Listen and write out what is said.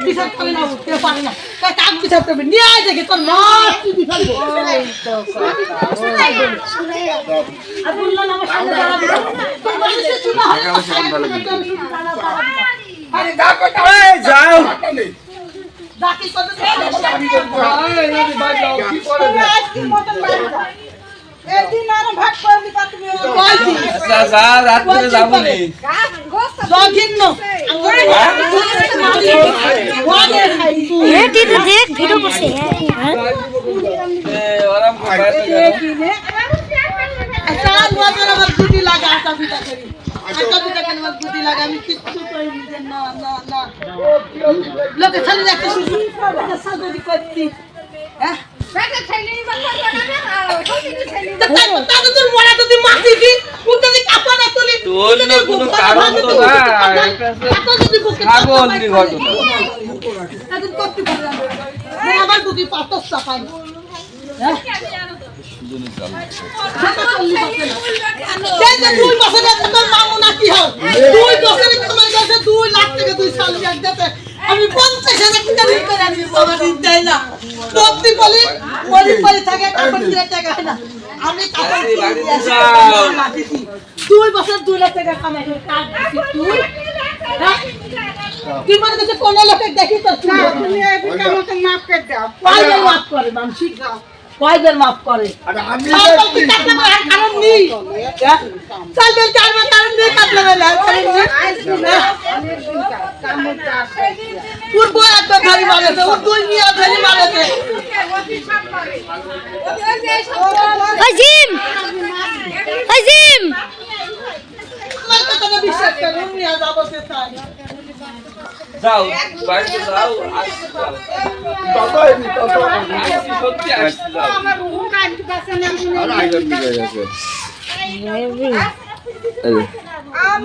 বিচার করে না কেউ পারে না। তাই কাক বিচার করবে? নিয়ে আয় দেখে তোর মা কি বিচার যাও ডাকি কত এদিন করে দিবা তুমি কয়দিন আচ্ছা যা রাত করে যাব নি জগিন্ন হ্যাঁ দিদি দেখ ভিডিও করছে হ্যাঁ এ, ওরম খাবার তো গেল। আচ্ছা নজর আমার গুটি লাগা আটা পিটা করি আটা পিটা কেন আমার গুটি লাগা আমি কিচ্ছু করি নিজে না না না লোকে খালি একটা শুধু সাজদি না কোনো কারণ তো না, এটা হচ্ছে পাগলদের ঘটনা। এখন করতে পারি না। না, আমার বুদ্ধি পাথর চাপাই। হ্যাঁ? দিতে। আমি পঞ্চাশ হাজার টাকা দেয় না। প্রতি বলি, বলি পরে থাকে, কাপড় কিনে টাকা হয় না। আমি কাপড় কিনে। দুই বছর দুই লাখ টাকা কামাই করে কাজ দিছি তুই হ্যাঁ? মনে কোন দেখি তো তুমি আমাকে মাফ করে দাও কয়বার মাফ কয়বার মাফ কারণ নেই হ্যাঁ? নেই কাটলে হ্যাঁ? বই একবার ধরি মারেছে ওর দুই নিয়ে ধরি মারেছে ওই জিম ওই জিম আমার তো কোনো বিশ্বাস করে ওর নিয়ে যাব সে তাই যাও বাড়িতে যাও সত্যি আসছি যাও। আমার